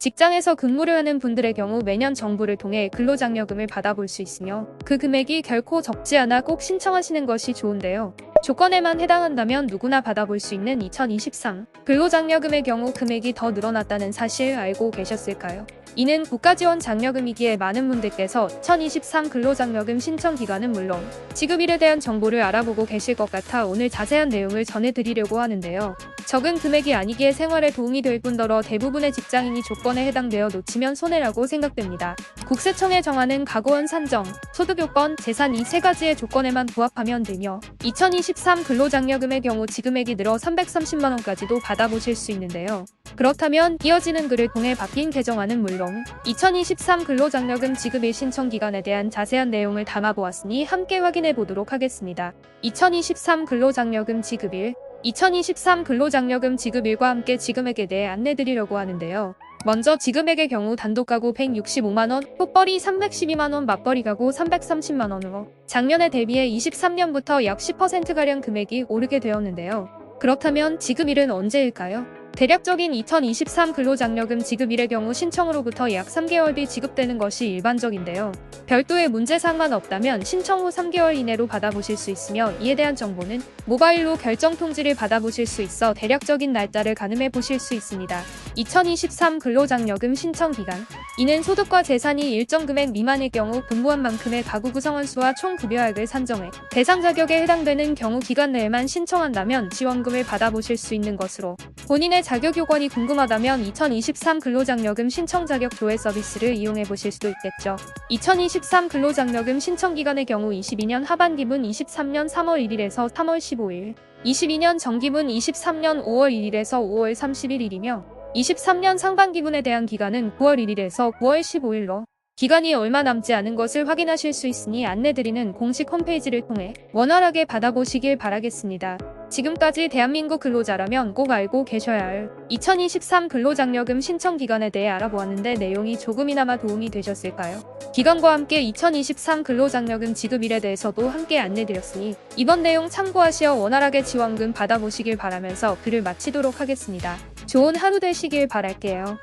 직장에서 근무를 하는 분들의 경우 매년 정부를 통해 근로장려금을 받아볼 수 있으며 그 금액이 결코 적지 않아 꼭 신청하시는 것이 좋은데요. 조건에만 해당한다면 누구나 받아볼 수 있는 2023 근로장려금의 경우 금액이 더 늘어났다는 사실 알고 계셨을까요? 이는 국가지원 장려금이기에 많은 분들께서 2023 근로장려금 신청 기간은 물론 지급일에 대한 정보를 알아보고 계실 것 같아 오늘 자세한 내용을 전해드리려고 하는데요. 적은 금액이 아니기에 생활에 도움이 될 뿐더러 대부분의 직장인이 조건에 해당되어 놓치면 손해라고 생각됩니다. 국세청에 정하는 가구원 산정, 소득 요건, 재산 이 세 가지의 조건에만 부합하면 되며 2023 근로장려금의 경우 지금액이 늘어 330만 원까지도 받아보실 수 있는데요. 그렇다면 이어지는 글을 통해 바뀐 개정안은 물론 2023 근로장려금 지급일 신청 기간에 대한 자세한 내용을 담아보았으니 함께 확인해 보도록 하겠습니다. 2023 근로장려금 지급일 2023 근로장려금 지급일과 함께 지금액에 대해 안내드리려고 하는데요. 먼저 지금액의 경우 단독 가구 165만원, pot벌이 312만원, 맞벌이 가구 330만원으로 작년에 대비해 23년부터 약 10%가량 금액이 오르게 되었는데요. 그렇다면 지급일은 언제일까요? 대략적인 2023 근로장려금 지급일의 경우 신청으로부터 약 3개월 뒤 지급되는 것이 일반적인데요. 별도의 문제사항만 없다면 신청 후 3개월 이내로 받아보실 수 있으며 이에 대한 정보는 모바일로 결정 통지를 받아보실 수 있어 대략적인 날짜를 가늠해 보실 수 있습니다. 2023 근로장려금 신청 기간 이는 소득과 재산이 일정 금액 미만일 경우 근무한 만큼의 가구 구성원 수와 총 급여액을 산정해 대상 자격에 해당되는 경우 기간 내에만 신청한다면 지원금을 받아보실 수 있는 것으로 본인의 자격 요건이 궁금하다면 2023 근로장려금 신청 자격 조회 서비스를 이용해 보실 수도 있겠죠. 2023 근로장려금 신청 기간의 경우 22년 하반기분 23년 3월 1일에서 3월 15일, 22년 정기분 23년 5월 1일에서 5월 31일이며 23년 상반기분에 대한 기간은 9월 1일에서 9월 15일로 기간이 얼마 남지 않은 것을 확인하실 수 있으니 안내드리는 공식 홈페이지를 통해 원활하게 받아보시길 바라겠습니다. 지금까지 대한민국 근로자라면 꼭 알고 계셔야 할 2023 근로장려금 신청 기간에 대해 알아보았는데 내용이 조금이나마 도움이 되셨을까요? 기간과 함께 2023 근로장려금 지급일에 대해서도 함께 안내드렸으니 이번 내용 참고하시어 원활하게 지원금 받아보시길 바라면서 글을 마치도록 하겠습니다. 좋은 하루 되시길 바랄게요.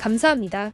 감사합니다.